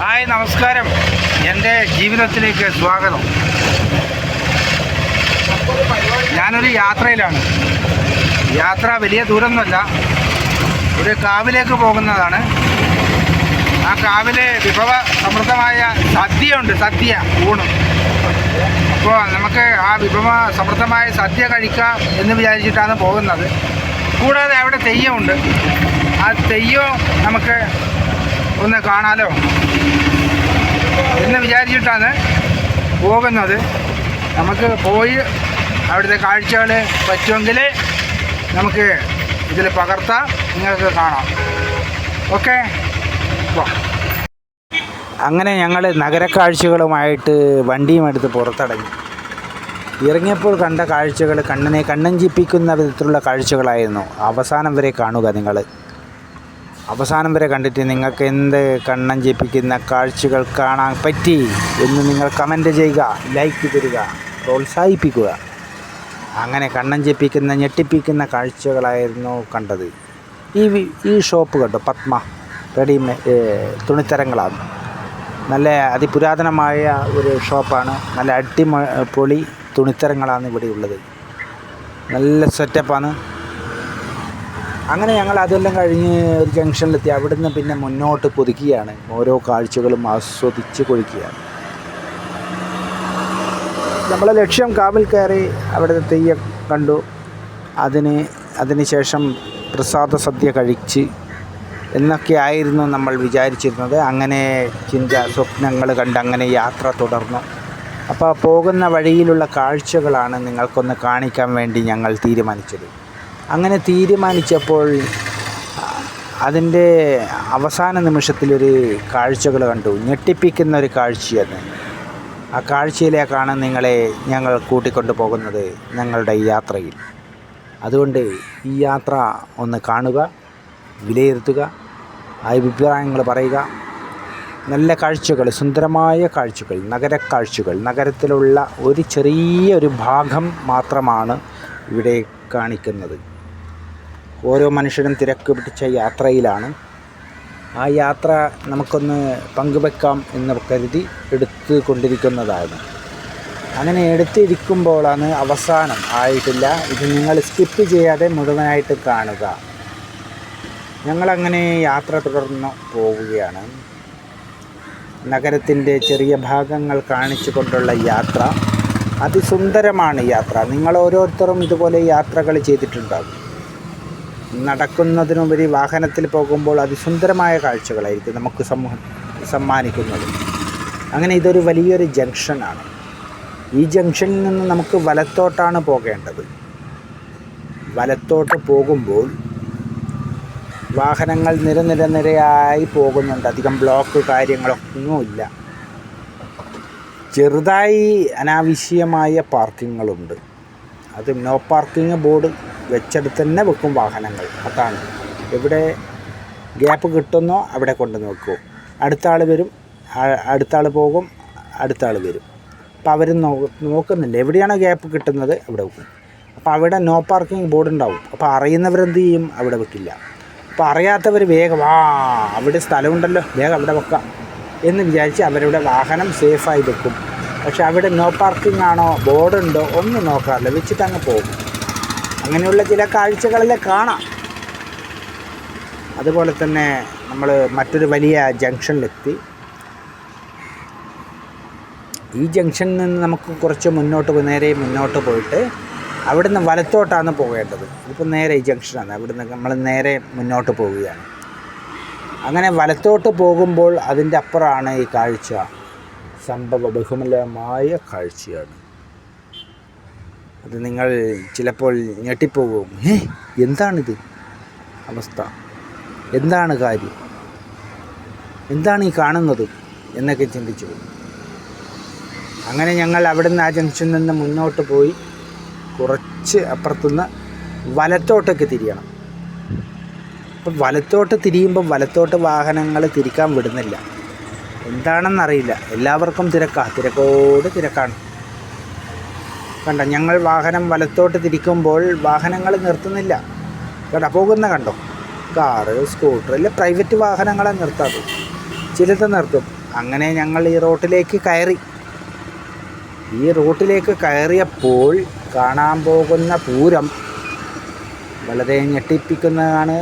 Hi നമസ്കാരം. എന്റെ ജീവിതത്തിലേക്ക് സ്വാഗതം. ഞാനൊരു യാത്രയിലാണ്. യാത്ര വലിയ ദൂരമൊന്നുമല്ല. ഒരു കാവിലേക്ക് പോകുന്നതാണ്. ആ കാവിലെ വിഭവ സമൃദ്ധമായ സദ്യയുണ്ട് സദ്യ ഊണ്. അപ്പോൾ നമുക്ക് ആ വിഭവ സമൃദ്ധമായ സദ്യ കഴിക്കാം എന്ന് വിചാരിച്ചിട്ടാണ് പോകുന്നത്. കൂടാതെ അവിടെ തെയ്യമുണ്ട്. ആ തെയ്യം നമുക്ക് ഒന്ന് കാണാലോ? എന്ന് വിചാരിച്ചിട്ടാണ് പോകുന്നത്. നമുക്ക് പോയി അവിടുത്തെ കാഴ്ചകൾ പറ്റുമെങ്കിൽ നമുക്ക് ഇതിൽ പകർത്താം. നിങ്ങൾക്ക് കാണാം. ഓക്കെ? അങ്ങനെ ഞങ്ങൾ നഗരക്കാഴ്ചകളുമായിട്ട് വണ്ടിയും എടുത്ത് പുറത്തടങ്ങി ഇറങ്ങിയപ്പോൾ കണ്ട കാഴ്ചകൾ കണ്ണിനെ കണ്ണഞ്ചിപ്പിക്കുന്ന വിധത്തിലുള്ള കാഴ്ചകളായിരുന്നു. അവസാനം വരെ കാണുക നിങ്ങൾ അവസാനം വരെ കണ്ടിട്ട് നിങ്ങൾക്ക് എന്ത് കണ്ണം ജയിപ്പിക്കുന്ന കാഴ്ചകൾ കാണാൻ പറ്റി എന്ന് നിങ്ങൾ കമന്റ് ചെയ്യുക ലൈക്ക് തരിക പ്രോത്സാഹിപ്പിക്കുക. അങ്ങനെ കണ്ണം ജയിപ്പിക്കുന്ന ഞെട്ടിപ്പിക്കുന്ന കാഴ്ചകളായിരുന്നു കണ്ടത്. ഈ ഈ ഷോപ്പ് കേട്ടോ പത്മ റെഡിമേ തുണിത്തരങ്ങളാണ്. നല്ല അതിപുരാതനമായ ഒരു ഷോപ്പാണ് നല്ല അടിമ പൊളി തുണിത്തരങ്ങളാണ് ഇവിടെ ഉള്ളത്. നല്ല സെറ്റപ്പാണ് അങ്ങനെ ഞങ്ങൾ അതെല്ലാം കഴിഞ്ഞ് ഒരു ജംഗ്ഷനിലെത്തി. അവിടുന്ന് പിന്നെ മുന്നോട്ട് പുതുക്കുകയാണ് ഓരോ കാഴ്ചകളും ആസ്വദിച്ച് കൊഴിക്കുകയാണ്. നമ്മളെ ലക്ഷ്യം കാവിൽ കയറി അവിടുത്തെ തെയ്യം കണ്ടു. അതിന് അതിന് ശേഷം പ്രസാദ സദ്യ കഴിച്ച് എന്നൊക്കെ ആയിരുന്നു നമ്മൾ വിചാരിച്ചിരുന്നത്. അങ്ങനെ ചിന്ത സ്വപ്നങ്ങൾ കണ്ട് അങ്ങനെ യാത്ര തുടർന്നു. അപ്പോൾ പോകുന്ന വഴിയിലുള്ള കാഴ്ചകളാണ് നിങ്ങൾക്കൊന്ന് കാണിക്കാൻ വേണ്ടി ഞങ്ങൾ തീരുമാനിച്ചത്. അങ്ങനെ തീരുമാനിച്ചപ്പോൾ അതിന്റെ അവസാന നിമിഷത്തിലൊരു കാഴ്ചകൾ കണ്ടു. ഞെട്ടിപ്പിക്കുന്ന ഒരു കാഴ്ചയാണ്. ആ കാഴ്ചയിലേക്കാണ് നിങ്ങളെ ഞങ്ങൾ കൂട്ടിക്കൊണ്ടു പോകുന്നത് ഞങ്ങളുടെ ഈ യാത്രയിൽ. അതുകൊണ്ട് ഈ യാത്ര ഒന്ന് കാണുക വിലയിരുത്തുക അഭിപ്രായങ്ങൾ പറയുക. നല്ല കാഴ്ചകൾ സുന്ദരമായ കാഴ്ചകൾ നഗരക്കാഴ്ചകൾ നഗരത്തിലുള്ള ഒരു ചെറിയൊരു ഭാഗം മാത്രമാണ് ഇവിടെ കാണിക്കുന്നത്. ഓരോ മനുഷ്യരും തിരക്ക് പിടിച്ച യാത്രയിലാണ്. ആ യാത്ര നമുക്കൊന്ന് പങ്കുവെക്കാം എന്ന് കരുതി എടുത്തു കൊണ്ടിരിക്കുന്നതാണ്. അങ്ങനെ എടുത്തിരിക്കുമ്പോഴാണ് അവസാനം. ആയിട്ടില്ല. ഇത് നിങ്ങൾ സ്കിപ്പ് ചെയ്യാതെ മുഴുവനായിട്ട് കാണുക. ഞങ്ങളങ്ങനെ യാത്ര തുടർന്ന് പോവുകയാണ്. നഗരത്തിന്റെ ചെറിയ ഭാഗങ്ങൾ കാണിച്ചു കൊണ്ടുള്ള യാത്ര. അതിസുന്ദരമാണ് യാത്ര. നിങ്ങൾ ഓരോരുത്തരും ഇതുപോലെ യാത്രകൾ ചെയ്തിട്ടുണ്ടാകും. നടക്കുന്നതിനുപരി വാഹനത്തിൽ പോകുമ്പോൾ അതിസുന്ദരമായ കാഴ്ചകളായിരിക്കും നമുക്ക് സമൂഹ സമ്മാനിക്കുന്നത്. അങ്ങനെ ഇതൊരു വലിയൊരു ജംഗ്ഷനാണ്. ഈ ജംഗ്ഷനിൽ നിന്ന് നമുക്ക് വലത്തോട്ടാണ് പോകേണ്ടത്. വലത്തോട്ട് പോകുമ്പോൾ വാഹനങ്ങൾ നിരനിര നിരയായി പോകുന്നുണ്ട്. അധികം ബ്ലോക്ക് കാര്യങ്ങളൊന്നുമില്ല. ചെറുതായി അനാവശ്യമായ പാർക്കിങ്ങുകളുണ്ട്. അത് നോ പാർക്കിംഗ് ബോർഡ് വെച്ചെടുത്ത് തന്നെ വെക്കും വാഹനങ്ങൾ. അതാണ്. എവിടെ ഗ്യാപ്പ് കിട്ടുന്നോ അവിടെ കൊണ്ടുവന്ന് വെക്കും അടുത്ത ആൾ വരും അടുത്ത ആൾ പോകും അടുത്ത ആൾ വരും അപ്പോൾ അവർ നോക്കുന്നില്ല. എവിടെയാണോ ഗ്യാപ്പ് കിട്ടുന്നത് അവിടെ വെക്കും. അപ്പോൾ അവിടെ നോ പാർക്കിംഗ് ബോർഡ് ഉണ്ടാവും. അപ്പോൾ അറിയുന്നവരെന്ത് ചെയ്യും? അവിടെ വെക്കില്ല. അപ്പോൾ അറിയാത്തവർ വേഗം ആ അവിടെ സ്ഥലമുണ്ടല്ലോ വേഗം അവിടെ വെക്കാം. എന്ന് വിചാരിച്ച് അവരുടെ വാഹനം സേഫായി വെക്കും. പക്ഷെ അവിടെ നോ പാർക്കിംഗ് ആണോ ബോർഡുണ്ടോ ഒന്നും നോക്കാറില്ല. വെച്ചിട്ട് അങ്ങ് പോകും. അങ്ങനെയുള്ള ചില കാഴ്ചകളിൽ കാണാം. അതുപോലെ തന്നെ നമ്മൾ മറ്റൊരു വലിയ ജംഗ്ഷനിലെത്തി. ഈ ജംഗ്ഷനിൽ നിന്ന് നമുക്ക് കുറച്ച് മുന്നോട്ട് നേരെ മുന്നോട്ട് പോയിട്ട് അവിടുന്ന് വലത്തോട്ടാണ് പോകേണ്ടത്. ഇതിപ്പോൾ നേരെ ഈ ജംഗ്ഷനാണ്. അവിടുന്ന് നമ്മൾ നേരെ മുന്നോട്ട് പോവുകയാണ്. അങ്ങനെ വലത്തോട്ട് പോകുമ്പോൾ അതിന്റെ അപ്പുറമാണ് ഈ കാഴ്ച. സംഭവ ബഹുമലമായ കാഴ്ചയാണ്. അത് നിങ്ങൾ ചിലപ്പോൾ ഞെട്ടിപ്പോകും. ഏ എന്താണിത് അവസ്ഥ? എന്താണ് കാര്യം? എന്താണ് ഈ കാണുന്നത്? എന്നൊക്കെ ചിന്തിച്ചു. അങ്ങനെ ഞങ്ങൾ അവിടുന്ന് ആ ജംഗ്ഷനിൽ നിന്ന് മുന്നോട്ട് പോയി കുറച്ച് അപ്പുറത്തുനിന്ന് വലത്തോട്ടൊക്കെ തിരിയണം. അപ്പം വലത്തോട്ട് തിരിയുമ്പോൾ വലത്തോട്ട് വാഹനങ്ങൾ തിരിക്കാൻ വിടുന്നില്ല. എന്താണെന്നറിയില്ല. എല്ലാവർക്കും തിരക്കാണ് തിരക്കോട് തിരക്കാണ്. കണ്ട ഞങ്ങൾ വാഹനം വലത്തോട്ട് തിരിക്കുമ്പോൾ വാഹനങ്ങൾ നിർത്തുന്നില്ല. കേട്ടോ പോകുന്ന കണ്ടോ? കാറ് സ്കൂട്ടർ അല്ലെ പ്രൈവറ്റ് വാഹനങ്ങളെ നിർത്താതെ ചിലത് നിർത്തും. അങ്ങനെ ഞങ്ങൾ ഈ റോട്ടിലേക്ക് കയറി. ഈ റോട്ടിലേക്ക് കയറിയപ്പോൾ കാണാൻ പോകുന്ന പൂരം വളരെ ഞെട്ടിപ്പിക്കുന്നതാണ്